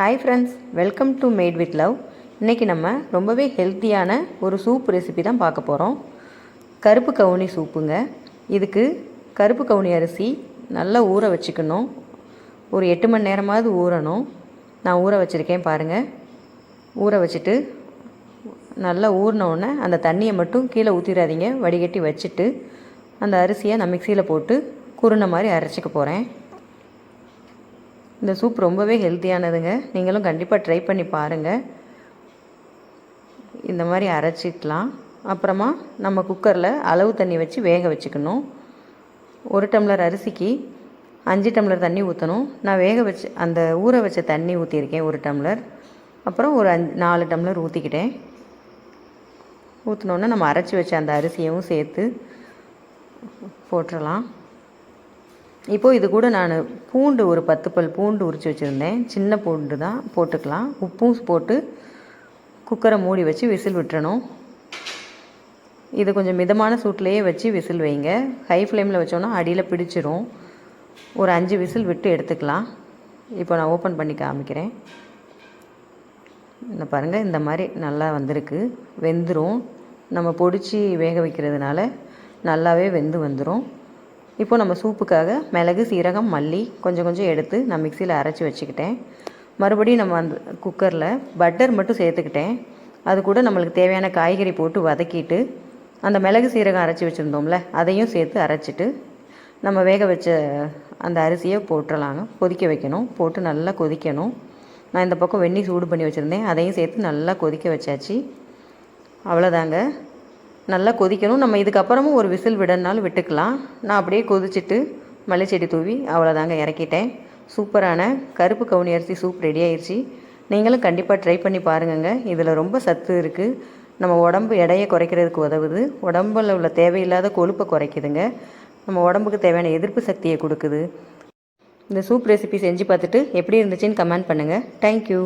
Hi friends welcome to made with love இன்றைக்கி நம்ம ரொம்பவே ஹெல்த்தியான ஒரு சூப் ரெசிபி தான் பார்க்க போகிறோம் கருப்பு கவுனி சூப்புங்க. இதுக்கு கருப்பு கவுனி அரிசி நல்லா ஊற வச்சுக்கணும். ஒரு எட்டு மணி நேரமாவது ஊறணும். நான் ஊற வச்சுருக்கேன் பாருங்கள் ஊற வச்சுட்டு நல்லா ஊறினோடனே அந்த தண்ணியை மட்டும் கீழே ஊற்றிடாதீங்க வடிகட்டி வச்சுட்டு அந்த அரிசியை நான் மிக்சியில் போட்டு குருணை மாதிரி அரைச்சிக்க போகிறேன் இந்த சூப் ரொம்பவே ஹெல்த்தியானதுங்க நீங்களும் கண்டிப்பாக ட்ரை பண்ணி பாருங்கள் இந்த மாதிரி அரைச்சிக்கலாம். அப்புறமா நம்ம குக்கரில் அளவு தண்ணி வச்சு வேக வச்சுக்கணும். ஒரு டம்ளர் அரிசிக்கு அஞ்சு டம்ளர் தண்ணி ஊற்றணும் நான் வேக வச்சு அந்த ஊற வச்ச தண்ணி ஊற்றிருக்கேன் ஒரு டம்ளர். அப்புறம் ஒரு அஞ்சு நாலு டம்ளர் ஊற்றிக்கிட்டேன் ஊற்றினோன்னே நம்ம அரைச்சி வச்ச அந்த அரிசியவும் சேர்த்து போட்டுடலாம் இப்போது இது கூட நான் பூண்டு ஒரு பத்து பல் பூண்டு உரித்து வச்சுருந்தேன். சின்ன பூண்டு தான் போட்டுக்கலாம். உப்பும் போட்டு குக்கரை மூடி வச்சு விசில் விட்டுறணும். இது கொஞ்சம் மிதமான சூட்லேயே வச்சு விசில் வைங்க. ஹை ஃப்ளேமில் வச்சோன்னா அடியில் பிடிச்சிரும். ஒரு அஞ்சு விசில் விட்டு எடுத்துக்கலாம். இப்போ நான் ஓப்பன் பண்ணி காமிக்கிறேன். இந்த பாருங்கள் இந்த மாதிரி நல்லா வந்திருக்கு. வெந்துடும் நம்ம பொடிச்சு வேக வைக்கிறதுனால நல்லாவே வெந்து வந்துடும் இப்போது நம்ம சூப்புக்காக மிளகு சீரகம் மல்லி கொஞ்சம் கொஞ்சம் எடுத்து நான் மிக்சியில் அரைச்சி வச்சுக்கிட்டேன். மறுபடியும் நம்ம அந்த குக்கரில் பட்டர் மட்டும் சேர்த்துக்கிட்டேன். அது கூட நம்மளுக்கு தேவையான காய்கறி போட்டு வதக்கிட்டு அந்த மிளகு சீரகம் அரைச்சி வச்சுருந்தோம்ல அதையும் சேர்த்து அரைச்சிட்டு நம்ம வேக வச்ச அந்த அரிசியை போட்டுடலாங்க கொதிக்க வைக்கணும். போட்டு நல்லா கொதிக்கணும். நான் இந்த பக்கம் வெந்நீர் சூடு பண்ணி வச்சுருந்தேன். அதையும் சேர்த்து நல்லா கொதிக்க வச்சாச்சு. அவ்வளோதாங்க. நல்லா கொதிக்கணும். நம்ம இதுக்கப்புறமும் ஒரு விசில் விடனாலும் விட்டுக்கலாம். நான் அப்படியே கொதிச்சுட்டு மல்லிச்செடி தூவி அவ்வளோதாங்க இறக்கிட்டேன். சூப்பரான கருப்பு கவுனி அரிசி சூப் ரெடி ஆயிடுச்சு நீங்களும் கண்டிப்பாக ட்ரை பண்ணி பாருங்கங்க. இதில் ரொம்ப சத்து இருக்குது நம்ம உடம்பு எடையை குறைக்கிறதுக்கு உதவுது. உடம்பில் உள்ள தேவையில்லாத கொழுப்பை குறைக்குதுங்க. நம்ம உடம்புக்கு தேவையான எதிர்ப்பு சக்தியை கொடுக்குது. இந்த சூப் ரெசிபி செஞ்சு பார்த்துட்டு எப்படி இருந்துச்சுன்னு கமெண்ட் பண்ணுங்கள் தேங்க்யூ